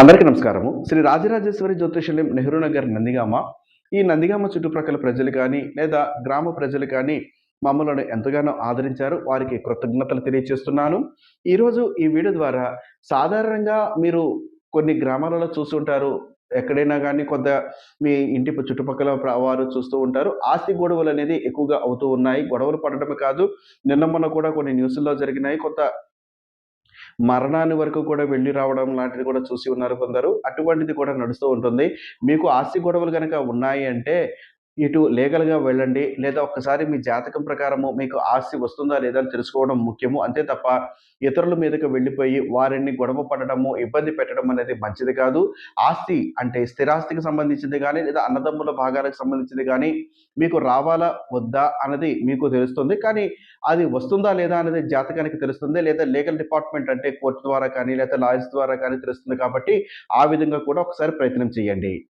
అందరికీ నమస్కారము. శ్రీ రాజరాజేశ్వరి జ్యోతిషులయం నెహ్రూ నగర్ నందిగామ. ఈ నందిగామ చుట్టుప్రక్కల ప్రజలు కానీ లేదా గ్రామ ప్రజలు కానీ మమ్మల్ని ఎంతగానో ఆదరించారు. వారికి కృతజ్ఞతలు తెలియజేస్తున్నాను. ఈరోజు ఈ వీడియో ద్వారా సాధారణంగా మీరు కొన్ని గ్రామాలలో చూస్తుంటారు ఎక్కడైనా కానీ కొంత మీ ఇంటి చుట్టుపక్కల వారు చూస్తూ ఉంటారు. ఆస్తి గొడవలు అనేది ఎక్కువగా అవుతూ ఉన్నాయి. గొడవలు పడటమే కాదు. నిన్న మొన్న కూడా కొన్ని న్యూస్లో జరిగినాయి. కొంత మరణాన్ని వరకు కూడా వెళ్ళి రావడం లాంటిది కూడా చూసి ఉన్నారు కొందరు. అటువంటిది కూడా నడుస్తూ ఉంటుంది. మీకు ఆస్తి గొడవలు కనుక ఉన్నాయి అంటే ఇటు లీగల్గా వెళ్ళండి లేదా ఒక్కసారి మీ జాతకం ప్రకారము మీకు ఆస్తి వస్తుందా లేదా అని తెలుసుకోవడం ముఖ్యము. అంతే తప్ప ఇతరుల మీదకి వెళ్ళిపోయి వారిని గొడవ పడడము ఇబ్బంది పెట్టడం అనేది మంచిది కాదు. ఆస్తి అంటే స్థిరాస్తికి సంబంధించింది కానీ లేదా అన్నదమ్ముల భాగాలకు సంబంధించింది కానీ మీకు రావాలా వద్దా అనేది మీకు తెలుస్తుంది. కానీ అది వస్తుందా లేదా అనేది జాతకానికి తెలుస్తుంది. లేదా లీగల్ డిపార్ట్మెంట్ అంటే కోర్టు ద్వారా కానీ లేదా లాయర్స్ ద్వారా కానీ తెలుస్తుంది కాబట్టి ఆ విధంగా కూడా ఒకసారి ప్రయత్నం చేయండి.